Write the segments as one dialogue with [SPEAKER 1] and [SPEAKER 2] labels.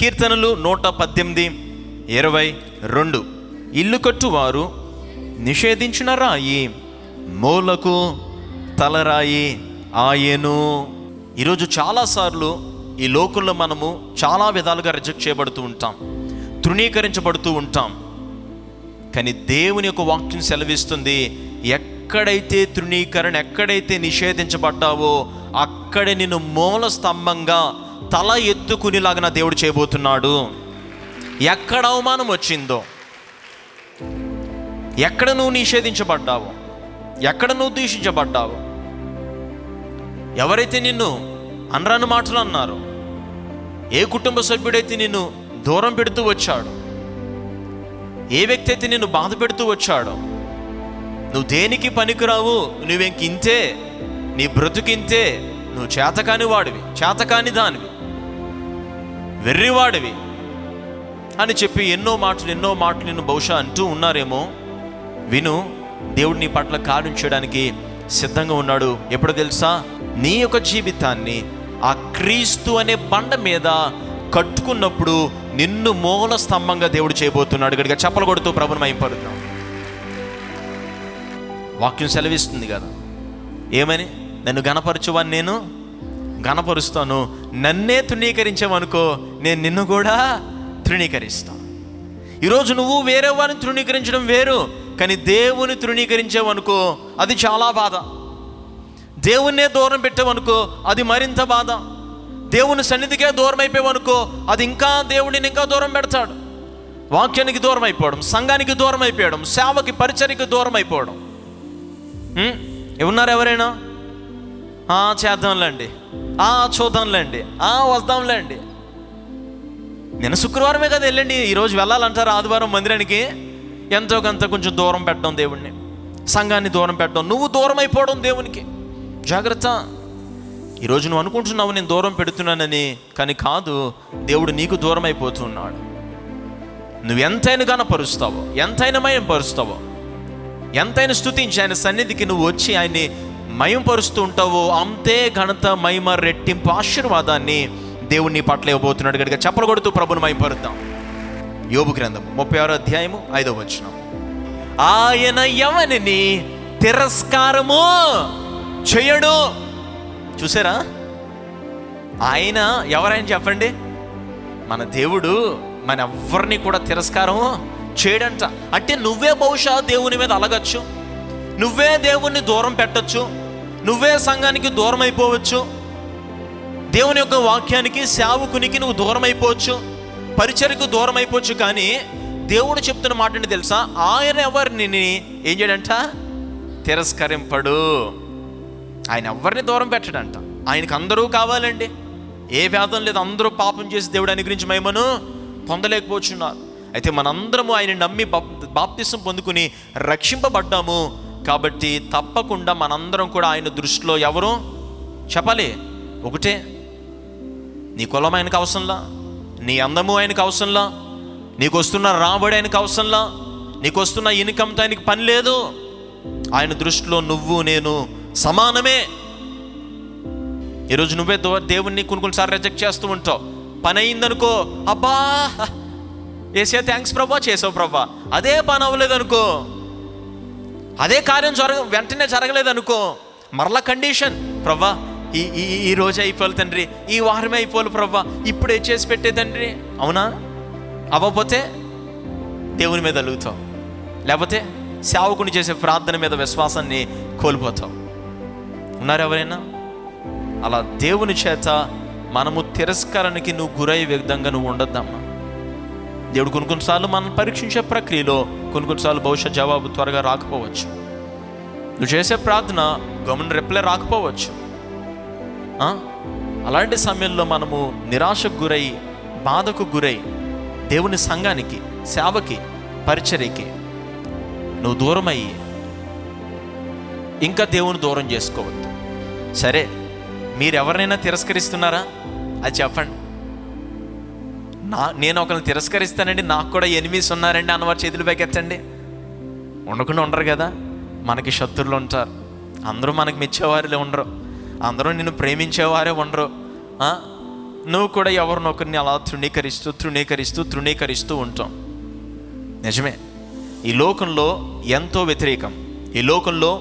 [SPEAKER 1] కీర్తనలు నూట పద్దెనిమిది ఇరవై రెండు. ఇల్లు కట్టువారు నిషేధించిన రాయి మూలకు తలరాయి ఆయను. ఈరోజు చాలాసార్లు ఈ లోకంలో మనము చాలా విధాలుగా రిజెక్ట్ చేయబడుతూ ఉంటాం తృణీకరించబడుతూ ఉంటాం. కానీ దేవుని యొక్క వాక్యం సెలవిస్తుంది ఎక్కడైతే తృణీకరణ ఎక్కడైతే నిషేధించబడ్డావో అక్కడే నిన్ను మూల స్తంభంగా తల ఎత్తుకునేలాగా నా దేవుడు చేయబోతున్నాడు. ఎక్కడ అవమానం వచ్చిందో ఎక్కడ నువ్వు నిషేధించబడ్డావో ఎక్కడ నువ్వు దూషించబడ్డావో ఎవరైతే నిన్ను అనరాని మాటలు అన్నారు ఏ కుటుంబ సభ్యుడైతే నిన్ను దూరం పెడుతూ వచ్చాడు ఏ వ్యక్తి అయితే నిన్ను బాధ పెడుతూ వచ్చాడో నువ్వు దేనికి పనికిరావు? నువ్వెంకింతే నీ బ్రతుకింతే నువ్వు చేతకాని వాడివి చేతకాని దానివి వెర్రివాడివి అని చెప్పి ఎన్నో మాటలు ఎన్నో మాటలు నిన్ను బహుశా అంటూ ఉన్నారేమో. విను దేవుడు నీ పట్ల కార్యం చేయడానికి సిద్ధంగా ఉన్నాడు. ఎప్పుడు తెలుసా? నీ యొక్క జీవితాన్ని ఆ క్రీస్తు అనే బండ మీద కట్టుకున్నప్పుడు నిన్ను మూల స్తంభంగా దేవుడు చేయబోతున్నాడు. గడిగా చెప్పలు కొడుతూ ప్రభుని మైంపరుద్దాం వాక్యం సెలవిస్తుంది కదా. ఏమని? నన్ను గణపరచువని నేను? గణపరుస్తాను. నన్నే తృణీకరించావనుకో నేను నిన్ను కూడా తృణీకరిస్తాను. ఈరోజు నువ్వు వేరే వారిని తృణీకరించడం వేరు కానీ దేవుని తృణీకరించావనుకో అది చాలా బాధ. దేవుణ్ణే దూరం పెట్టావనుకో అది మరింత బాధ. దేవుని సన్నిధికే దూరం అయిపోయావనుకో అది ఇంకా దేవుడిని ఇంకా దూరం పెడతాడు. వాక్యానికి దూరం అయిపోవడం సంఘానికి దూరం అయిపోవడం సేవకి పరిచరికి దూరం అయిపోవడం ఉన్నారు ఎవరైనా? చేద్దాంలేండి. ఆ చూద్దాంలేండి. ఆ వద్దాంలేండి. నిన్న శుక్రవారమే కదా వెళ్ళండి. ఈరోజు వెళ్ళాలంటారు ఆదివారం మందిరానికి. ఎంతో కొంత కొంచెం దూరం పెట్టడం దేవుణ్ణి. సంఘాన్ని దూరం పెట్టడం. నువ్వు దూరం అయిపోవడం దేవునికి. జాగ్రత్త. ఈరోజు నువ్వు అనుకుంటున్నావు నేను దూరం పెడుతున్నానని. కానీ కాదు దేవుడు నీకు దూరం అయిపోతున్నాడు. నువ్వు ఎంతైనా గనపరుస్తావో ఎంతైనా మయం పరుస్తావో ఎంతైనా స్థుతించి ఆయన సన్నిధికి నువ్వు వచ్చి ఆయన్ని మయంపరుస్తూ ఉంటావో అంతే ఘనత మహిమ రెట్టింపు ఆశీర్వాదాన్ని దేవుణ్ణి పట్ల ఇవ్వబోతున్నాడు. గడిగా చెప్పలు కొడుతూ ప్రభుని మయంపరుద్దాం. యోగు యోబు గ్రంథం ముప్పై ఆరో అధ్యాయము ఐదో వచనం. ఆయన ఎవరిని తిరస్కారము చేయడు? చూసారా? ఆయన ఎవరైనా చెప్పండి? మన దేవుడు మన ఎవరిని కూడా తిరస్కారం చేయడంట. అంటే నువ్వే బహుశా దేవుని మీద అలగచ్చు. నువ్వే దేవుణ్ణి దూరం పెట్టచ్చు. నువ్వే సంఘానికి దూరం అయిపోవచ్చు దేవుని యొక్క వాక్యానికి సేవకునికి నువ్వు దూరం అయిపోవచ్చు పరిచయకు దూరం అయిపోవచ్చు కానీ దేవుడు చెప్తున్న మాటని తెలుసా? ఆయన ఎవరిని ఏం చేయడంట? తిరస్కరింపడు. ఆయన ఎవరిని దూరం పెట్టడంట? ఆయనకు అందరూ కావాలండి. ఏ భేదం లేదు. అందరూ పాపం చేసి దేవుడు అనుగ్రహించి మేమను పొందలేకపోతున్నారు. అయితే మనందరము ఆయన నమ్మి బాప్- బాప్తిసం పొందుకుని రక్షింపబడ్డాము. కాబట్టి తప్పకుండా మనందరం కూడా ఆయన దృష్టిలో ఎవరు? చెప్పాలి. ఒకటే. నీ కులం ఆయనకు అవసరంలా? నీ అందము ఆయనకు అవసరంలా? నీకు వస్తున్న రాబడి ఆయనకు అవసరంలా? నీకు వస్తున్న ఇన్కమ్తో ఆయనకి పని లేదు? ఆయన దృష్టిలో నువ్వు నేను సమానమే. ఈరోజు నువ్వే దేవుణ్ణి కొన్ని కొన్నిసార్లు రిజెక్ట్ చేస్తూ ఉంటావు. పని అయిందనుకో అబ్బా! ఏసే థ్యాంక్స్ ప్రభా చేసావు ప్రభా. అదే పని అవ్వలేదనుకో. అదే కార్యం జరగ వెంటనే జరగలేదనుకో మరల కండిషన్ ప్రవ్వా ఈ ఈ ఈ రోజే అయిపోవాలి తండ్రి ఈ వారమే అయిపోవాలి ప్రభా ఇప్పుడే చేసి పెట్టే తండ్రి. అవునా? అవ్వకపోతే దేవుని మీద అలుగుతావు. లేకపోతే సేవకుని చేసే ప్రార్థన మీద విశ్వాసాన్ని కోల్పోతావు. ఉన్నారు ఎవరైనా? అలా దేవుని చేత మనము తిరస్కరణకి నువ్వు గురయ్యే విధంగా నువ్వు ఉండొద్దమ్మా. దేవుడు కొన్ని కొన్నిసార్లు మనం పరీక్షించే ప్రక్రియలో కొన్ని కొన్నిసార్లు బహుశా జవాబు త్వరగా రాకపోవచ్చు. నువ్వు చేసే ప్రార్థన గమని రిప్లై రాకపోవచ్చు. అలాంటి సమయంలో మనము నిరాశకు గురై బాధకు గురై దేవుని సంఘానికి సేవకి పరిచర్యకి నువ్వు దూరం అయ్యి ఇంకా దేవుని దూరం చేసుకోవద్దు. సరే మీరు ఎవరినైనా తిరస్కరిస్తున్నారా? అది చెప్పండి. నా నేను ఒకరిని తిరస్కరిస్తానండి నాకు కూడా ఎనిమిస్ ఉన్నారండి అన్నవారు చేతులు పైకెత్తండి. ఉండకుండా ఉండరు కదా మనకి శత్రులు ఉంటారు. అందరూ మనకు మెచ్చేవారులే ఉండరు. అందరూ నిన్ను ప్రేమించేవారే ఉండరు. నువ్వు కూడా ఎవరినొకరిని అలా తృణీకరిస్తూ తృణీకరిస్తూ తృణీకరిస్తూ ఉంటాం నిజమే. ఈ లోకంలో ఎంతో వ్యతిరేకం. ఈ లోకంలో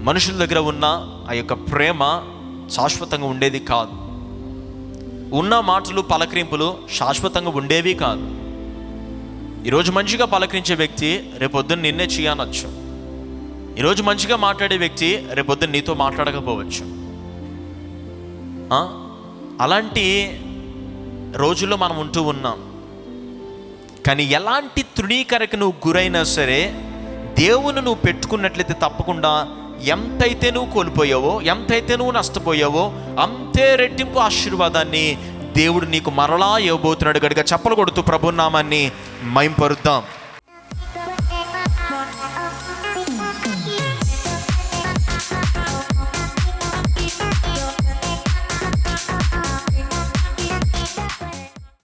[SPEAKER 1] మనుషుల దగ్గర ఉన్న ఆ యొక్క ప్రేమ శాశ్వతంగా ఉండేది కాదు. ఉన్న మాటలు పలకరింపులు శాశ్వతంగా ఉండేవి కాదు. ఈరోజు మంచిగా పలకరించే వ్యక్తి రేపొద్దున నిన్నే చేయనొచ్చు. ఈరోజు మంచిగా మాట్లాడే వ్యక్తి రేపొద్దున నీతో మాట్లాడకపోవచ్చు. అలాంటి రోజుల్లో మనం ఉంటూ ఉన్నాం. కానీ ఎలాంటి తృణీకరకు నువ్వు గురైనా సరే దేవుని నువ్వు పెట్టుకున్నట్లయితే తప్పకుండా ఎంతైతే నువ్వు కోల్పోయావో ఎంతైతే నువ్వు నష్టపోయావో అంతే రెట్టింపు ఆశీర్వాదాన్ని దేవుడు నీకు మరలా ఇవ్వబోతున్నాడు. గడిగా చెప్పలు కొడుతూ ప్రభున్నామాన్ని మైంపరుద్దాం